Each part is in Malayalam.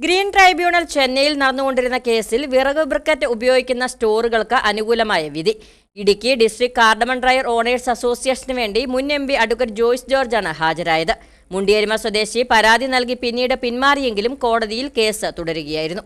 ഗ്രീൻ ട്രൈബ്യൂണൽ ചെന്നൈയിൽ നടന്നുകൊണ്ടിരുന്ന കേസിൽ വിറക് ബ്രിക്കറ്റ് ഉപയോഗിക്കുന്ന സ്റ്റോറുകൾക്ക് അനുകൂലമായ വിധി. Idukki district cardamom dryer owners അസോസിയേഷന് വേണ്ടി മുൻ എം പി അഡ്വക്കേറ്റ് ജോയ്സ് ജോർജാണ് ഹാജരായത്. മുണ്ടിയേരിമ സ്വദേശി പരാതി നൽകി പിന്നീട് പിന്മാറിയെങ്കിലും കോടതിയിൽ കേസ് തുടരുകയായിരുന്നു.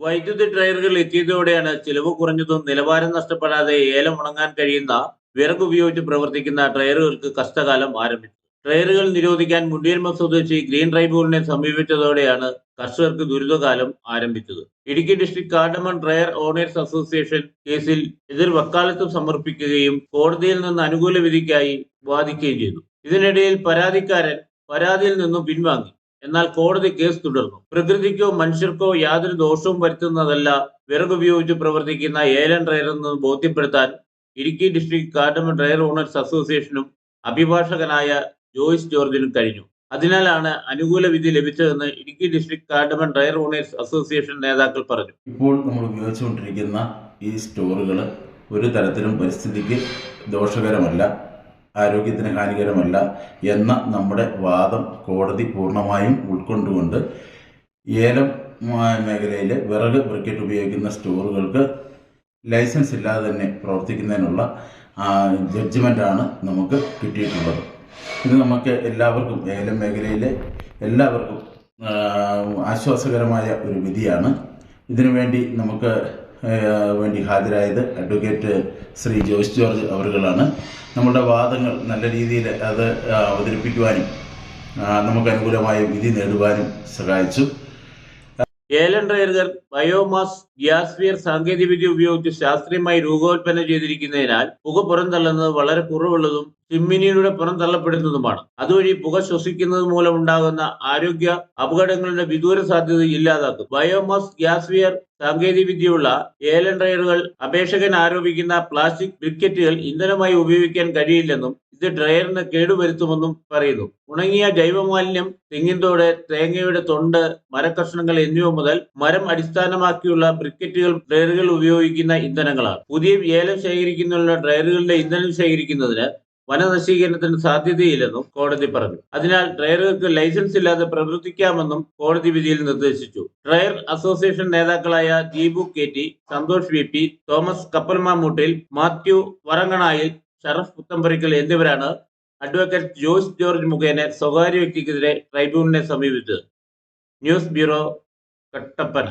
വൈദ്യുതി ഡ്രയറുകൾ എത്തിയതോടെയാണ് ചിലവ് കുറഞ്ഞതും നിലവാരം നഷ്ടപ്പെടാതെ ഏലം ഉണങ്ങാൻ കഴിയുന്ന വിറക് ഉപയോഗിച്ച് പ്രവർത്തിക്കുന്ന ഡ്രയറുകൾക്ക് കഷ്ടകാലം ആരംഭിച്ചത് ഡ്രയറുകൾ നിരോധിക്കാൻ മുണ്ടിയൽമ സ്വദേശി ഗ്രീൻ ട്രൈബ്യൂണലിനെ സമീപിച്ചതോടെയാണ് കർഷകർക്ക് ദുരിതകാലം ആരംഭിച്ചത്. Idukki district cardamom dryer owners association കേസിൽ എതിർ വക്കാലത്ത് സമർപ്പിക്കുകയും കോടതിയിൽ നിന്ന് അനുകൂല വിധിക്കായി വാദിക്കുകയും ചെയ്തു. ഇതിനിടയിൽ പരാതിക്കാരൻ പരാതിയിൽ നിന്നും പിൻവാങ്ങി. എന്നാൽ കോടതി കേസ് തുടർന്നു. പ്രകൃതിക്കോ മനുഷ്യർക്കോ യാതൊരു ദോഷവും വരുത്തുന്നതല്ല വിറക് ഉപയോഗിച്ച് പ്രവർത്തിക്കുന്ന ഏലൻ ഡ്രയർ എന്ന് ബോധ്യപ്പെടുത്താൻ Idukki district cardamom dryer owners അസോസിയേഷനും അഭിഭാഷകനായ ജോയ്സ് ജോർജിനും കഴിഞ്ഞു. അതിനാലാണ് അനുകൂല വിധി ലഭിച്ചതെന്ന് Idukki district cardamom dry owners association നേതാക്കൾ പറഞ്ഞു. ഇപ്പോൾ നമ്മൾ ഉപയോഗിച്ചുകൊണ്ടിരിക്കുന്ന ഈ സ്റ്റോറുകൾ ഒരു തരത്തിലും പരിസ്ഥിതിക്ക് ദോഷകരമല്ല ആരോഗ്യത്തിന് ഹാനികരമല്ല എന്ന നമ്മുടെ വാദം കോടതി പൂർണമായും ഉൾക്കൊണ്ടുകൊണ്ട് ഏലം മേഖലയിൽ വിറക് ബ്രിക്കറ്റ് ഉപയോഗിക്കുന്ന സ്റ്റോറുകൾക്ക് ലൈസൻസ് ഇല്ലാതെ തന്നെ പ്രവർത്തിക്കുന്നതിനുള്ള ജഡ്ജ്മെന്റാണ് നമുക്ക് കിട്ടിയിട്ടുള്ളത്. ഇത് നമുക്ക് എല്ലാവർക്കും ഏലം മേഖലയിലെ എല്ലാവർക്കും ആശ്വാസകരമായ ഒരു വിധിയാണ്. ഇതിനുവേണ്ടി നമുക്ക് വേണ്ടി ഹാജരായത് അഡ്വക്കേറ്റ് ശ്രീ ജോയ്സ് ജോർജ് അവരുകളാണ് നമ്മളുടെ വാദങ്ങൾ നല്ല രീതിയിൽ അത് അവതരിപ്പിക്കുവാനും നമുക്ക് അനുകൂലമായ വിധി നേടുവാനും സഹായിച്ചു. ഏലൻ ഡ്രയറുകൾ ബയോമാസ് ഗ്യാസ്ഫിയർ സാങ്കേതികവിദ്യ ഉപയോഗിച്ച് ശാസ്ത്രീയമായി രൂപകൽപ്പന ചെയ്തിരിക്കുന്നതിനാൽ പുക പുറന്തള്ളുന്നത് വളരെ കുറവുള്ളതും ചിമ്മിനിയിലൂടെ പുറന്തള്ളപ്പെടുന്നതുമാണ്. അതുവഴി പുക ശ്വസിക്കുന്നത് മൂലമുണ്ടാകുന്ന ആരോഗ്യ അപകടങ്ങളുടെ വിദൂര സാധ്യത ഇല്ലാതാക്കും. ബയോമാസ് ഗ്യാസ്ഫിയർ സാങ്കേതികവിദ്യയുള്ള ഏലൻ ഡ്രയറുകൾ അപേക്ഷകൻ ആരോപിക്കുന്ന പ്ലാസ്റ്റിക് ബ്രിക്കറ്റുകൾ ഇന്ധനമായി ഉപയോഗിക്കാൻ കഴിയില്ലെന്നും ഇത് ഡ്രയറിന് കേടുവരുത്തുമെന്നും പറയുന്നു. ഉണങ്ങിയ ജൈവമാലിന്യം തെങ്ങിൻതോട് തേങ്ങയുടെ തൊണ്ട് മരക്കഷ്ണങ്ങൾ എന്നിവ മുതൽ മരം അടിസ്ഥാനമാക്കിയുള്ള ബ്രിക്കറ്റുകൾ ഡ്രയറുകൾ ഉപയോഗിക്കുന്ന ഇന്ധനങ്ങളാണ്. പുതിയ ഏലം ശേഖരിക്കുന്നതിനുള്ള ഡ്രയറുകളുടെ ഇന്ധനം ശേഖരിക്കുന്നതിന് വനനശീകരണത്തിന് സാധ്യതയില്ലെന്നും കോടതി പറഞ്ഞു. അതിനാൽ ഡ്രയറുകൾക്ക് ലൈസൻസ് ഇല്ലാതെ പ്രവർത്തിക്കാമെന്നും കോടതി വിധിയിൽ നിർദ്ദേശിച്ചു. ഡ്രയർ അസോസിയേഷൻ നേതാക്കളായ Deepu K T Santhosh V P Thomas Kappalmamoottil Mathew Varanganayil Sharaf Puthamparikkal എന്നിവരാണ് അഡ്വക്കേറ്റ് ജോസ് ജോർജ് മുഖേന സ്വകാര്യ വ്യക്തിക്കെതിരെ ട്രൈബ്യൂണലിനെ സമീപിച്ചത്. News bureau Kattappana.